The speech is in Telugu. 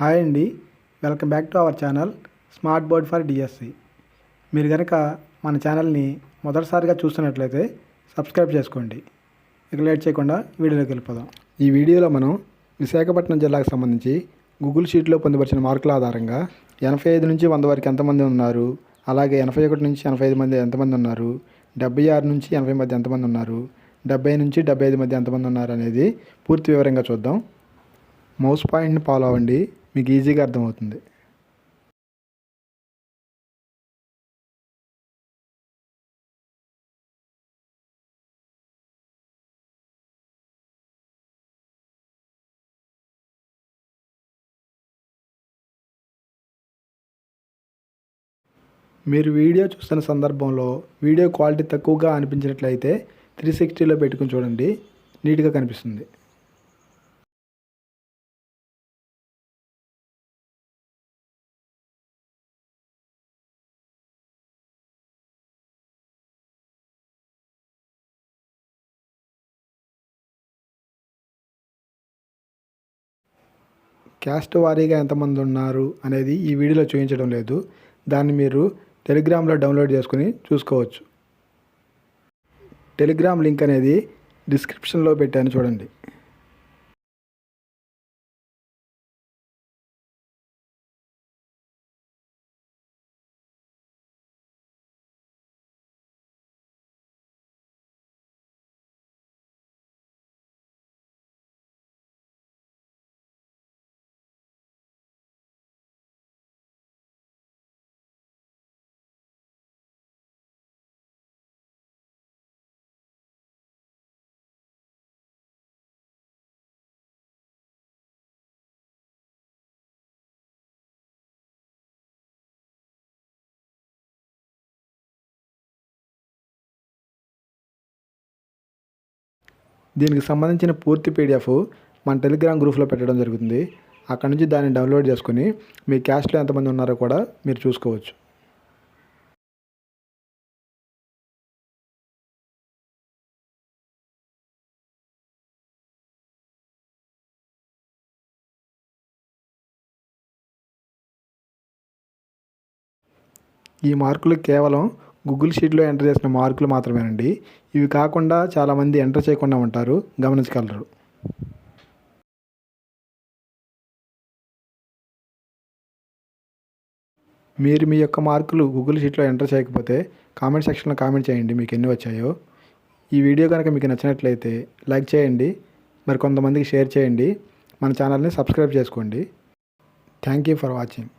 హాయ్ అండి. Welcome back to our channel smart board for DSC. మీరు కనుక మన ఛానల్ని మొదటిసారిగా చూస్తున్నట్లయితే సబ్స్క్రైబ్ చేసుకోండి. ఇక లేట్ చేయకుండా వీడియోలోకి వెళ్ళిపోదాం. ఈ వీడియోలో మనం విశాఖపట్నం జిల్లాకు సంబంధించి గూగుల్ షీట్లో పొందుపరిచిన మార్కుల ఆధారంగా ఎనభై ఐదు నుంచి వంద వరకు ఎంతమంది ఉన్నారు? అలాగే ఎనభై ఒకటి నుంచి ఎనభై ఐదు మంది ఎంతమంది ఉన్నారు? డెబ్బై ఆరు నుంచి ఎనభై మధ్య ఎంతమంది ఉన్నారు? డెబ్బై నుంచి డెబ్బై ఐదు మధ్య ఎంతమంది ఉన్నారు అనేది పూర్తి వివరంగా చూద్దాం. మౌస్ పాయింట్ని ఫాలో అవ్వండి. మీకు ఈజీగా అర్థమవుతుంది. మీరు వీడియో చూస్తున్న సందర్భంలో వీడియో క్వాలిటీ తక్కువగా అనిపించినట్లయితే త్రీ సిక్స్టీలో పెట్టుకుని చూడండి. నీట్గా కనిపిస్తుంది. క్యాస్ట్ వారీగా ఎంతమంది ఉన్నారు అనేది ఈ వీడియోలో చూపించడం లేదు. దాన్ని మీరు టెలిగ్రామ్లో డౌన్లోడ్ చేసుకుని చూసుకోవచ్చు. టెలిగ్రామ్ లింక్ అనేది డిస్క్రిప్షన్లో పెట్టాను చూడండి. దీనికి సంబంధించిన పూర్తి పీడిఎఫ్ మన టెలిగ్రామ్ గ్రూప్లో పెట్టడం జరుగుతుంది. అక్కడ నుంచి దాన్ని డౌన్లోడ్ చేసుకుని మీ క్యాస్ట్లో ఎంతమంది ఉన్నారో కూడా మీరు చూసుకోవచ్చు. ఈ మార్కులు కేవలం గూగుల్ షీట్లో ఎంటర్ చేసిన మార్కులు మాత్రమేనండి. ఇవి కాకుండా చాలామంది ఎంటర్ చేయకుండా ఉంటారు. గమనించగలరు. మీరు మీ యొక్క మార్కులు గూగుల్ షీట్లో ఎంటర్ చేయకపోతే కామెంట్ సెక్షన్లో కామెంట్ చేయండి. మీకు ఎన్ని వచ్చాయో. ఈ వీడియో కనుక మీకు నచ్చినట్లయితే లైక్ చేయండి. మరి కొంతమందికి షేర్ చేయండి. మన ఛానల్ని సబ్స్క్రైబ్ చేసుకోండి. Thank you for watching.